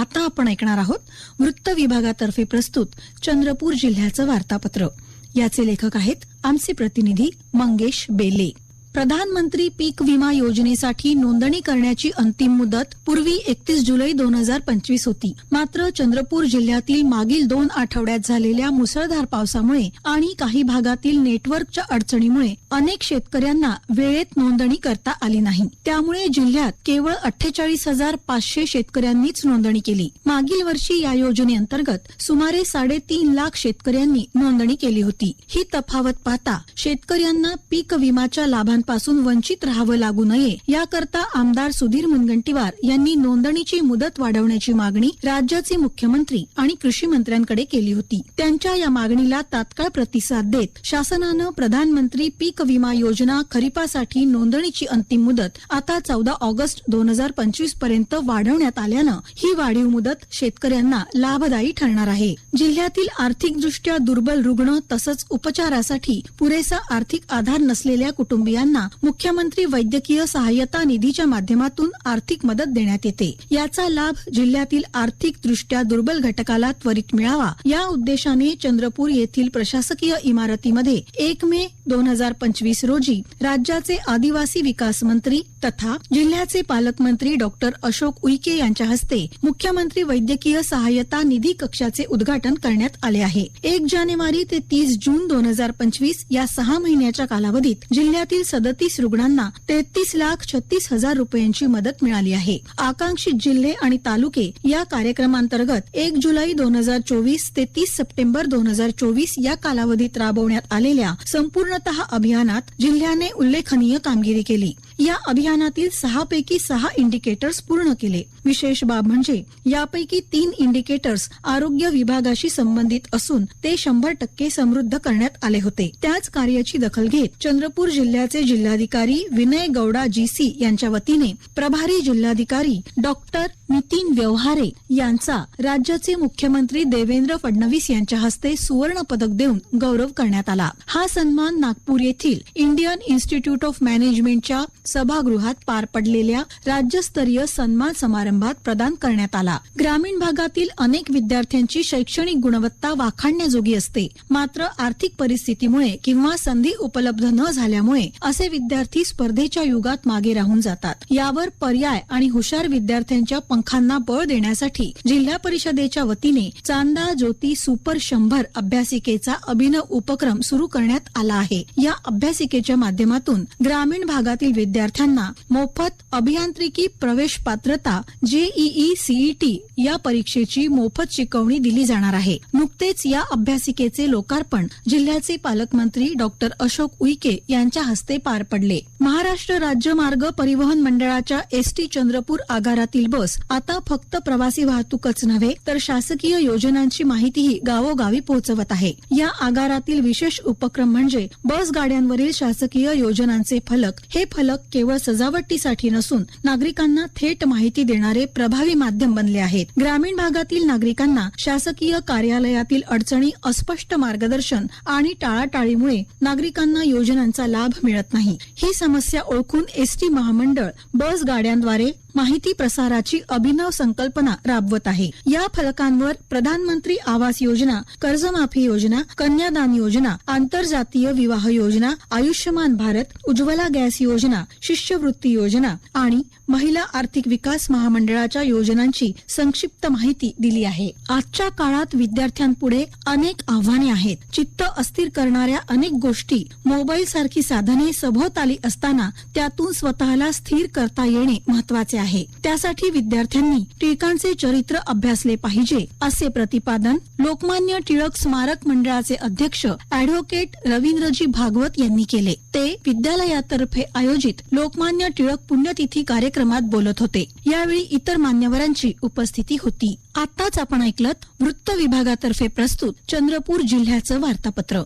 आता आपण ऐकणार आहोत वृत्त विभागातर्फे प्रस्तुत चंद्रपूर जिल्ह्याचं वार्तापत्र. याचे लेखक आहेत आमचे प्रतिनिधी मंगेश बेले. प्रधानमंत्री पीक विमा योजनेसाठी नोंदणी करण्याची अंतिम मुदत पूर्वी एकतीस जुलै दोन हजार पंचवीस होती. मात्र चंद्रपूर जिल्ह्यातील मागील दोन आठवड्यात झालेल्या मुसळधार पावसामुळे आणि काही भागातील नेटवर्कच्या अडचणीमुळे अनेक शेतकऱ्यांना वेळेत नोंदणी करता आली नाही. त्यामुळे जिल्ह्यात केवळ अठ्ठेचाळीस हजार पाचशे शेतकऱ्यांनीच नोंदणी केली. मागील वर्षी या योजनेअंतर्गत सुमारे साडेतीन लाख शेतकऱ्यांनी नोंदणी केली होती. ही तफावत पाहता शेतकऱ्यांना पीक विमाच्या सुविधांपासून वंचित राहावं लागू नये. याकरता आमदार सुधीर मुनगंटीवार यांनी नोंदणीची मुदत वाढवण्याची मागणी राज्याचे मुख्यमंत्री आणि कृषी मंत्र्यांकडे केली होती. त्यांच्या या मागणीला तात्काळ प्रतिसाद देत शासनानं प्रधानमंत्री पीक विमा योजना खरीपासाठी नोंदणीची अंतिम मुदत आता चौदा ऑगस्ट दोन हजार पंचवीसपर्यंत वाढवण्यात आल्यानं ही वाढीव मुदत शेतकऱ्यांना लाभदायी ठरणार आहे. जिल्ह्यातील आर्थिकदृष्ट्या दुर्बल रुग्ण तसंच उपचारासाठी पुरेसा आर्थिक आधार नसलेल्या कुटुंबियांना मुख्यमंत्री वैद्यकीय सहाय्यता निधीच्या माध्यमातून आर्थिक मदत देण्यात येते. याचा लाभ जिल्ह्यातील आर्थिकदृष्ट्या दुर्बल घटकाला त्वरित मिळावा. या उद्देशाने चंद्रपूर येथील प्रशासकीय इमारतीमध्ये एक मे दोन हजार पंचवीस रोजी राज्याचे आदिवासी विकास मंत्री तथा जिल्ह्याचे पालकमंत्री डॉक्टर अशोक उईके यांच्या हस्ते मुख्यमंत्री वैद्यकीय सहाय्यता निधी कक्षाचे उद्घाटन करण्यात आले आहे. एक जानेवारी ते तीस जून दोन हजार पंचवीस या सहा महिन्याच्या कालावधीत जिल्ह्यातील सदतीस रुग्णांना तेहतीस लाख छत्तीस हजार रुपयांची मदत मिळाली आहे. आकांक्षित जिल्हे आणि तालुके या कार्यक्रमांतर्गत एक जुलै दोन हजार चोवीस ते तीस सप्टेंबर दोन हजार चोवीस या कालावधीत राबवण्यात आलेल्या संपूर्णतः अभियानात जिल्ह्याने उल्लेखनीय कामगिरी केली. या अभियानातील सहा पैकी सहा इंडिकेटर्स पूर्ण केले. विशेष बाब म्हणजे यापैकी तीन इंडिकेटर्स आरोग्य विभागाशी संबंधित असून ते शंभर टक्के समृद्ध करण्यात आले होते. त्याच कार्याची दखल घेत चंद्रपूर जिल्ह्याचे जिल्हाधिकारी विनय गौडा जीसी यांच्या वतीने प्रभारी जिल्हाधिकारी डॉक्टर नितीन व्यवहारे यांचा राज्याचे मुख्यमंत्री देवेंद्र फडणवीस यांच्या हस्ते सुवर्ण पदक देऊन गौरव करण्यात आला. हा सन्मान नागपूर येथील इंडियन इन्स्टिट्यूट ऑफ मॅनेजमेंटच्या सभागृहात पार पडलेल्या राज्यस्तरीय सन्मान समारंभात प्रदान करण्यात आला. ग्रामीण भागातील अनेक विद्यार्थ्यांची शैक्षणिक गुणवत्ता वाखाणण्याजोगी असते. मात्र आर्थिक परिस्थितीमुळे किंवा संधी उपलब्ध न झाल्यामुळे असे विद्यार्थी स्पर्धेच्या युगात मागे राहून जातात. यावर पर्याय आणि हुशार विद्यार्थ्यांच्या पंखांना बळ देण्यासाठी जिल्हा परिषदेच्या वतीने चांदा ज्योती सुपर शंभर अभ्यासिकेचा अभिनव उपक्रम सुरू करण्यात आला आहे. या अभ्यासिकेच्या माध्यमातून ग्रामीण भागातील विद्यार्थ्यांना मोफत अभियांत्रिकी प्रवेश पात्रता जेईई सीईटी या परीक्षेची मोफत शिकवणी दिली जाणार आहे. नुकतेच या अभ्यासिकेचे लोकार्पण जिल्ह्याचे पालकमंत्री डॉक्टर अशोक उईके यांच्या हस्ते पार पडले. महाराष्ट्र राज्य मार्ग परिवहन मंडळाच्या एसटी चंद्रपूर आगारातील बस आता फक्त प्रवासी वाहतूकच नव्हे तर शासकीय योजनांची माहितीही गावोगावी पोहोचवत आहे. या आगारातील विशेष उपक्रम म्हणजे बस गाड्यांवरील शासकीय योजनांचे फलक. हे फलक केवळ सजावटीसाठी नसून नागरिकांना थेट माहिती देणारे प्रभावी माध्यम बनले आहेत. ग्रामीण भागातील नागरिकांना शासकीय कार्यालयातील अडचणी अस्पष्ट मार्गदर्शन आणि टाळाटाळीमुळे नागरिकांना योजनांचा लाभ मिळत नाही. ही समस्या ओळखून एसटी महामंडळ बस गाड्यांद्वारे माहिती प्रसाराची अभिनव संकल्पना राबवत आहे. या फलकांवर प्रधानमंत्री आवास योजना कर्जमाफी योजना कन्यादान योजना आंतरजातीय विवाह योजना आयुष्यमान भारत उज्ज्वला गॅस योजना शिष्यवृत्ती योजना आणि महिला आर्थिक विकास महामंडळाच्या योजनांची संक्षिप्त माहिती दिली आहे. आजच्या काळात विद्यार्थ्यांपुढे अनेक आव्हाने आहेत. चित्त अस्थिर करणाऱ्या अनेक गोष्टी मोबाईल सारखी साधने सभोवताली असताना त्यातून स्वतःला स्थिर करता येणे महत्त्वाचे आहे. त्यासाठी विद्यार्थ्यांनी टिळकांचे चरित्र अभ्यासले पाहिजे असे प्रतिपादन लोकमान्य टिळक स्मारक मंडळाचे अध्यक्ष अॅडव्होकेट रवींद्रजी भागवत यांनी केले. ते विद्यालयातर्फे आयोजित लोकमान्य टिळक पुण्यतिथी कार्यक्रमात बोलत होते. यावेळी इतर मान्यवरांची उपस्थिती होती. आताच आपण ऐकलत वृत्त विभागातर्फे प्रस्तुत चंद्रपूर जिल्ह्याचं वार्तापत्र.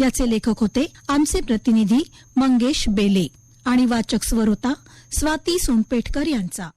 याचे लेखक होते आमचे प्रतिनिधी मंगेश बेले. आणि वाचक स्वर होता स्वाती सोनपेठकर यांचा.